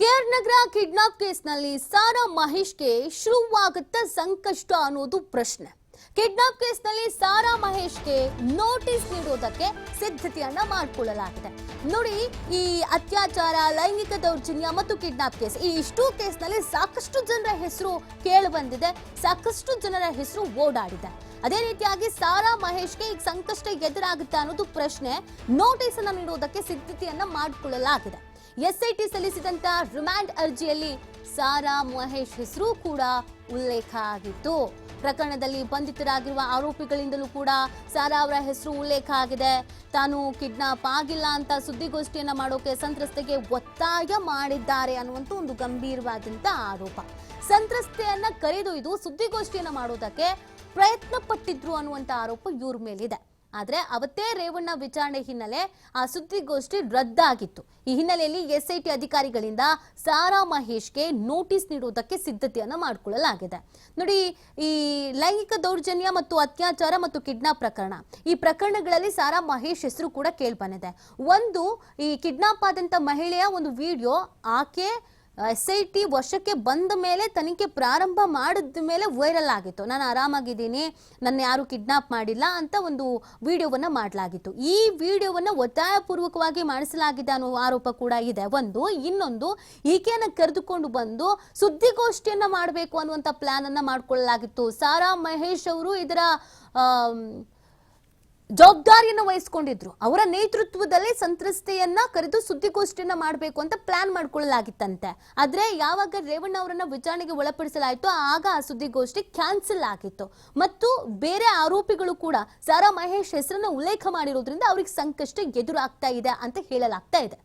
K R ನಗರ kidnap ಕೇಸ್ನಲ್ಲಿ ಸಾರಾ ಮಹೇಶ್ಗೆ ಶುರುವಾಗುತ್ತಾ ಸಂಕಷ್ಟ ಅನ್ನೋದು ಪ್ರಶ್ನೆ. ಕಿಡ್ನಾಪ್ ಕೇಸ್ನಲ್ಲಿ ಸಾರಾ ಮಹೇಶ್ಗೆ ನೋಟಿಸ್ ನೀಡೋದಕ್ಕೆ ಸಿದ್ಧತೆಯನ್ನ ಮಾಡಿಕೊಳ್ಳಲಾಗಿದೆ. ನೋಡಿ, ಈ ಅತ್ಯಾಚಾರ, ಲೈಂಗಿಕ ದೌರ್ಜನ್ಯ ಮತ್ತು ಕಿಡ್ನಾಪ್ ಕೇಸ್, ಈ ಇಷ್ಟು ಕೇಸ್ನಲ್ಲಿ ಸಾಕಷ್ಟು ಜನರ ಹೆಸರು ಕೇಳಿ ಬಂದಿದೆ ಸಾಕಷ್ಟು ಜನರ ಹೆಸರು ಓಡಾಡಿದೆ. ಅದೇ ರೀತಿಯಾಗಿ ಸಾರಾ ಮಹೇಶ್ಗೆ ಈಗ ಸಂಕಷ್ಟ ಎದುರಾಗುತ್ತೆ ಅನ್ನೋದು ಪ್ರಶ್ನೆ ನೋಟಿಸ್ ಅನ್ನ ನೀಡೋದಕ್ಕೆ ಸಿದ್ಧತೆಯನ್ನ ಮಾಡಿಕೊಳ್ಳಲಾಗಿದೆ. ಎಸ್ಐಟಿ ಸಲ್ಲಿಸಿದಂತ ರಿಮ್ಯಾಂಡ್ ಅರ್ಜಿಯಲ್ಲಿ ಸಾರಾ ಮಹೇಶ್ ಹೆಸರು ಕೂಡ ಉಲ್ಲೇಖ ಆಗಿತ್ತು. ಪ್ರಕರಣದಲ್ಲಿ ಬಂಧಿತರಾಗಿರುವ ಆರೋಪಿಗಳಿಂದಲೂ ಕೂಡ ಸಾರಾ ಅವರ ಹೆಸರು ಉಲ್ಲೇಖ ಆಗಿದೆ. ತಾನು ಕಿಡ್ನಾಪ್ ಆಗಿಲ್ಲ ಅಂತ ಸುದ್ದಿಗೋಷ್ಠಿಯನ್ನ ಮಾಡೋಕೆ ಸಂತ್ರಸ್ತೆಗೆ ಒತ್ತಾಯ ಮಾಡಿದ್ದಾರೆ ಅನ್ನುವಂತ ಒಂದು ಗಂಭೀರವಾದಂತ ಆರೋಪ. ಸಂತ್ರಸ್ತೆಯನ್ನ ಕರೆದೊಯ್ದು ಸುದ್ದಿಗೋಷ್ಠಿಯನ್ನ ಮಾಡೋದಕ್ಕೆ ಪ್ರಯತ್ನ ಪಟ್ಟಿದ್ರು ಅನ್ನುವಂತ ಆರೋಪ ಇವ್ರ ಮೇಲಿದೆ. ಆದ್ರೆ ಅವತ್ತೇ ರೇವಣ್ಣ ವಿಚಾರಣೆ ಹಿನ್ನೆಲೆ, ಆ, ಸುದ್ದಿಗೋಷ್ಠಿ ರದ್ದಾಗಿತ್ತು. ಈ ಹಿನ್ನೆಲೆಯಲ್ಲಿ ಎಸ್ಐಟಿ ಅಧಿಕಾರಿಗಳಿಂದ ಸಾರಾ ಮಹೇಶ್ಗೆ ನೋಟಿಸ್ ನೀಡುವುದಕ್ಕೆ ಸಿದ್ಧತೆಯನ್ನ ಮಾಡಿಕೊಳ್ಳಲಾಗಿದೆ. ನೋಡಿ, ಈ ಲೈಂಗಿಕ ದೌರ್ಜನ್ಯ ಮತ್ತು ಅತ್ಯಾಚಾರ ಮತ್ತು ಕಿಡ್ನಾಪ್ ಪ್ರಕರಣ, ಈ ಪ್ರಕರಣಗಳಲ್ಲಿ ಸಾರಾ ಮಹೇಶ್ ಹೆಸರು ಕೂಡ ಕೇಳ್ಬಂದಿದೆ. ಒಂದು ಈ ಕಿಡ್ನಾಪ್ ಆದಂತ ಮಹಿಳೆಯ ಒಂದು ವಿಡಿಯೋ ಆಕೆ ಎಸ್ ಐ ಟಿ ವಶಕ್ಕೆ ಬಂದ ಮೇಲೆ ತನಿಖೆ ಪ್ರಾರಂಭ ಮಾಡಿದ ಮೇಲೆ ವೈರಲ್ ಆಗಿತ್ತು. ನಾನು ಆರಾಮಾಗಿದ್ದೀನಿ, ನನ್ನ ಯಾರು ಕಿಡ್ನಾಪ್ ಮಾಡಿಲ್ಲ ಅಂತ ಒಂದು ವಿಡಿಯೋವನ್ನು ಮಾಡಲಾಗಿತ್ತು. ಈ ವಿಡಿಯೋವನ್ನು ಒತ್ತಾಯಪೂರ್ವಕವಾಗಿ ಮಾಡಿಸಲಾಗಿದೆ ಅನ್ನೋ ಆರೋಪ ಕೂಡ ಇದೆ. ಒಂದು, ಇನ್ನೊಂದು, ಈಕೆಯನ್ನ ಕರೆದುಕೊಂಡು ಬಂದು ಸುದ್ದಿಗೋಷ್ಠಿಯನ್ನು ಮಾಡಬೇಕು ಅನ್ನುವಂಥ ಪ್ಲಾನ್ ಮಾಡಿಕೊಳ್ಳಲಾಗಿತ್ತು. ಸಾರಾ ಮಹೇಶ್ ಅವರು ಇದರ ಜವಾಬ್ದಾರಿಯನ್ನು ವಹಿಸ್ಕೊಂಡಿದ್ರು. ಅವರ ನೇತೃತ್ವದಲ್ಲಿ ಸಂತ್ರಸ್ತೆಯನ್ನ ಕರೆದು ಸುದ್ದಿಗೋಷ್ಠಿಯನ್ನ ಮಾಡಬೇಕು ಅಂತ ಪ್ಲಾನ್ ಮಾಡ್ಕೊಳ್ಳಲಾಗಿತ್ತಂತೆ. ಆದ್ರೆ ಯಾವಾಗ ರೇವಣ್ಣ ಅವರನ್ನ ವಿಚಾರಣೆಗೆ ಒಳಪಡಿಸಲಾಯಿತು ಆಗ ಆ ಸುದ್ದಿಗೋಷ್ಠಿ ಕ್ಯಾನ್ಸಲ್ ಆಗಿತ್ತು. ಮತ್ತು ಬೇರೆ ಆರೋಪಿಗಳು ಕೂಡ ಸಾರಾ ಮಹೇಶ್ ಹೆಸರನ್ನ ಉಲ್ಲೇಖ ಮಾಡಿರೋದ್ರಿಂದ ಅವ್ರಿಗೆ ಸಂಕಷ್ಟ ಎದುರಾಗ್ತಾ ಇದೆ ಅಂತ ಹೇಳಲಾಗ್ತಾ ಇದೆ.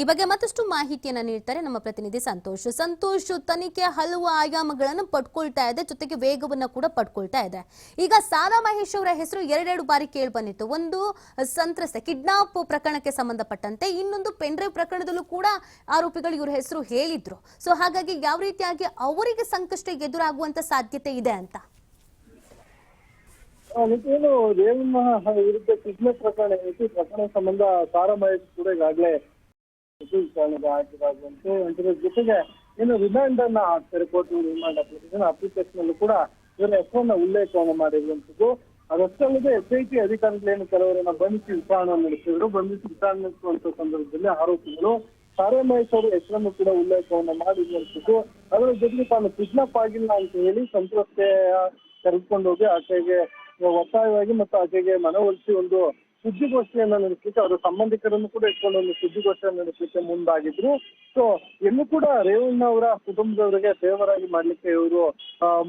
ಈ ಬಗ್ಗೆ ಮತ್ತಷ್ಟು ಮಾಹಿತಿಯನ್ನು ನೀಡ್ತಾರೆ ನಮ್ಮ ಪ್ರತಿನಿಧಿ ಸಂತೋಷ್. ಸಂತೋಷ್, ತನಿಖೆ ಹಲವು ಆಯಾಮಗಳನ್ನು ಪಡ್ಕೊಳ್ತಾ ಇದೆ, ಜೊತೆಗೆ ವೇಗವನ್ನ ಕೂಡ ಪಡ್ಕೊಳ್ತಾ ಇದೆ. ಈಗ ಸಾರಾ ಮಹೇಶ್ ಅವರ ಹೆಸರು ಎರಡೆರಡು ಬಾರಿ ಕೇಳಿ ಬಂದಿತ್ತು. ಒಂದು ಸಂತ್ರಸ್ತೆ, ಕಿಡ್ನಾಪ್ ಪ್ರಕರಣಕ್ಕೆ ಸಂಬಂಧಪಟ್ಟಂತೆ, ಇನ್ನೊಂದು ಪೆನ್ಡ್ರೈವ್ ಪ್ರಕರಣದಲ್ಲೂ ಕೂಡ ಆರೋಪಿಗಳು ಇವ್ರ ಹೆಸರು ಹೇಳಿದ್ರು. ಸೊ ಹಾಗಾಗಿ ಯಾವ ರೀತಿಯಾಗಿ ಅವರಿಗೆ ಸಂಕಷ್ಟ ಎದುರಾಗುವಂತ ಸಾಧ್ಯತೆ ಇದೆ ಅಂತ? ಮತ್ತೇನು ರೇವಣ್ಣ ವಿರುದ್ಧ ಕಿಡ್ನಾಪ್ ಪ್ರಕರಣ ಪ್ರಕರಣ ಸಂಬಂಧ ಸಾರಾ ಮಹೇಶ್ ಕೂಡ ಈಗಾಗಲೇ ವಿಚಾರಣೆಗೆ ಹಾಕಿದಾಗಂತೆ ಇದರ ಜೊತೆಗೆ ಏನು ರಿಮ್ಯಾಂಡ್ ಅನ್ನ ಹಾಕ್ತಾರೆ ಕೋರ್ಟ್ ರಿಮ್ಯಾಂಡ್ ಅಪ್ಲಿಕೇಶನ್ ಅಪ್ಲಿಕೇಶನ್ ಅಲ್ಲೂ ಕೂಡ ಇವರ ಹೆಸರನ್ನ ಉಲ್ಲೇಖವನ್ನು ಮಾಡಿರುವಂತದ್ದು ಅದಷ್ಟಲ್ಲದೆ ಎಸ್ ಐ ಟಿ ಅಧಿಕಾರಿಗಳೇನು ಕೆಲವರನ್ನ ಬಂಧಿಸಿ ವಿಚಾರಣೆ ನಡೆಸಿದ್ರು. ಬಂಧಿಸಿ ವಿಚಾರಣೆ ನಡೆಸುವಂತ ಸಂದರ್ಭದಲ್ಲಿ ಆರೋಪಿಗಳು ಸಾರಾ ಮಹೇಶ್ ಅವರ ಹೆಸರನ್ನು ಕೂಡ ಉಲ್ಲೇಖವನ್ನು ಮಾಡಿರುವಂತದ್ದು ಅದರ ಜೊತೆಗೆ ತಾನು ಕಿಡ್ನಾಪ್ ಆಗಿಲ್ಲ ಅಂತ ಹೇಳಿ ಸಂತ್ರಸ್ತೆಯ ಕರೆದುಕೊಂಡು ಹೋಗಿ ಆಕೆಗೆ ಒತ್ತಾಯವಾಗಿ ಮತ್ತು ಆಕೆಗೆ ಮನವೊಲಿಸಿ ಒಂದು ಸುದ್ದಿಗೋಷ್ಠಿಯನ್ನ ನಡೆಸಲಿಕ್ಕೆ ಅವರ ಸಂಬಂಧಿಕರನ್ನು ಕೂಡ ಇಟ್ಕೊಂಡು ಒಂದು ಸುದ್ದಿಗೋಷ್ಠಿಯನ್ನು ನಡೆಸಲಿಕ್ಕೆ ಮುಂದಾಗಿದ್ರು. ಸೊ ಎಲ್ಲೂ ಕೂಡ ರೇವಣ್ಣ ಅವರ ಕುಟುಂಬದವರಿಗೆ ದೇವರಾಗಿ ಮಾಡ್ಲಿಕ್ಕೆ ಇವರು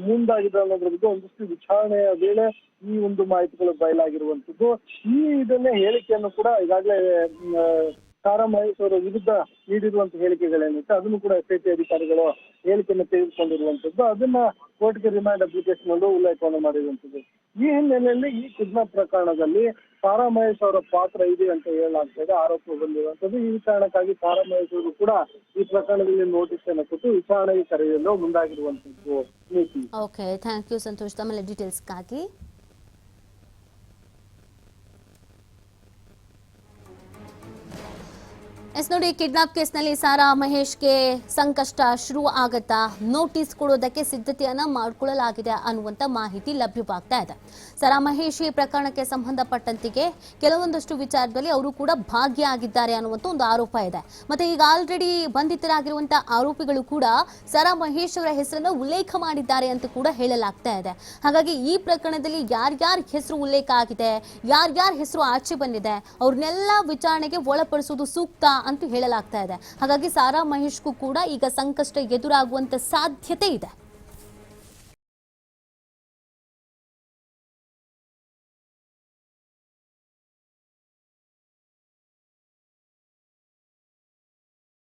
ಮುಂದಾಗಿದ್ರು ಅನ್ನೋದ್ರ ಬಗ್ಗೆ ಒಂದಿಷ್ಟು ವಿಚಾರಣೆಯ ವೇಳೆ ಈ ಒಂದು ಮಾಹಿತಿಗಳು ಬಯಲಾಗಿರುವಂತದ್ದು ಈ ಇದನ್ನೇ ಹೇಳಿಕೆಯನ್ನು ಕೂಡ ಈಗಾಗಲೇ ಸಾರಾ ಮಹೇಶ್ ಅವರ ವಿರುದ್ಧ ನೀಡಿರುವಂತ ಹೇಳಿಕೆಗಳೇನಿತ್ತು ಅದನ್ನು ಕೂಡ ಎಸ್ ಐ ಟಿ ಅಧಿಕಾರಿಗಳು ಹೇಳಿಕೆಯನ್ನು ತೆಗೆದುಕೊಂಡಿರುವಂತದ್ದು. ಅದನ್ನ ಕೋರ್ಟ್ಗೆ ರಿಮ್ಯಾಂಡ್ ಅಪ್ಲಿಕೇಶನ್ ಅಲ್ಲೂ ಉಲ್ಲೇಖವನ್ನು ಮಾಡಿರುವಂತದ್ದು. ಈ ಹಿನ್ನೆಲೆಯಲ್ಲಿ ಈ ಕಿಡ್ನಾಪ್ ಪ್ರಕರಣದಲ್ಲಿ ಸಾರಾ ಮಹೇಶ್ ಅವರ ಪಾತ್ರ ಇದೆ ಅಂತ ಹೇಳಲಾಗ್ತದೆ, ಆರೋಪ ಬಂದಿರುವಂತದ್ದು. ಈ ಕಾರಣಕ್ಕಾಗಿ ಸಾರಾ ಮಹೇಶ್ ಅವರು ಕೂಡ ಈ ಪ್ರಕರಣದಲ್ಲಿ ನೋಟಿಸ್ ಅನ್ನು ಕೊಟ್ಟು ವಿಚಾರಣೆಗೆ ಕರೆಯಲು ಮುಂದಾಗಿರುವಂತದ್ದು ಓಕೆ ಥ್ಯಾಂಕ್ ಯು ಸಂತೋಷ್ ತಮ್ಮ ಡೀಟೇಲ್ಸ್ಗಾಗಿ ಎಸ್ ನೋಡಿ, ಕಿಡ್ನಾಪ್ ಕೇಸ್ನಲ್ಲಿ ಸಾರಾ ಮಹೇಶ್ಗೆ ಸಂಕಷ್ಟ ಶುರು ಆಗತ್ತಾ? ನೋಟಿಸ್ ಕೊಡೋದಕ್ಕೆ ಸಿದ್ಧತೆಯನ್ನ ಮಾಡಿಕೊಳ್ಳಲಾಗಿದೆ ಅನ್ನುವಂಥ ಮಾಹಿತಿ ಲಭ್ಯವಾಗ್ತಾ ಇದೆ. ಸಾರಾ ಮಹೇಶ್ ಈ ಪ್ರಕರಣಕ್ಕೆ ಸಂಬಂಧಪಟ್ಟಂತಿಗೆ ಕೆಲವೊಂದಷ್ಟು ವಿಚಾರದಲ್ಲಿ ಅವರು ಕೂಡ ಭಾಗಿಯಾಗಿದ್ದಾರೆ ಅನ್ನುವಂಥ ಒಂದು ಆರೋಪ ಇದೆ. ಮತ್ತೆ ಈಗ ಆಲ್ರೆಡಿ ಬಂಧಿತರಾಗಿರುವಂಥ ಆರೋಪಿಗಳು ಕೂಡ ಸಾರಾ ಮಹೇಶ್ ಅವರ ಹೆಸರನ್ನು ಉಲ್ಲೇಖ ಮಾಡಿದ್ದಾರೆ ಅಂತ ಕೂಡ ಹೇಳಲಾಗ್ತಾ ಇದೆ. ಹಾಗಾಗಿ ಈ ಪ್ರಕರಣದಲ್ಲಿ ಯಾರ್ಯಾರ ಹೆಸರು ಉಲ್ಲೇಖ ಆಗಿದೆ, ಯಾರ್ಯಾರ ಹೆಸರು ಆಚೆ ಬಂದಿದೆ, ಅವ್ರನ್ನೆಲ್ಲ ವಿಚಾರಣೆಗೆ ಒಳಪಡಿಸುವುದು ಸೂಕ್ತ ಅಂತ ಹೇಳಲಾಗ್ತಾ ಇದೆ. ಹಾಗಾಗಿ ಸಾರಾ ಮಹೇಶ್ಗೂ ಕೂಡ ಈಗ ಸಂಕಷ್ಟ ಎದುರಾಗುವಂತ ಸಾಧ್ಯತೆ ಇದೆ.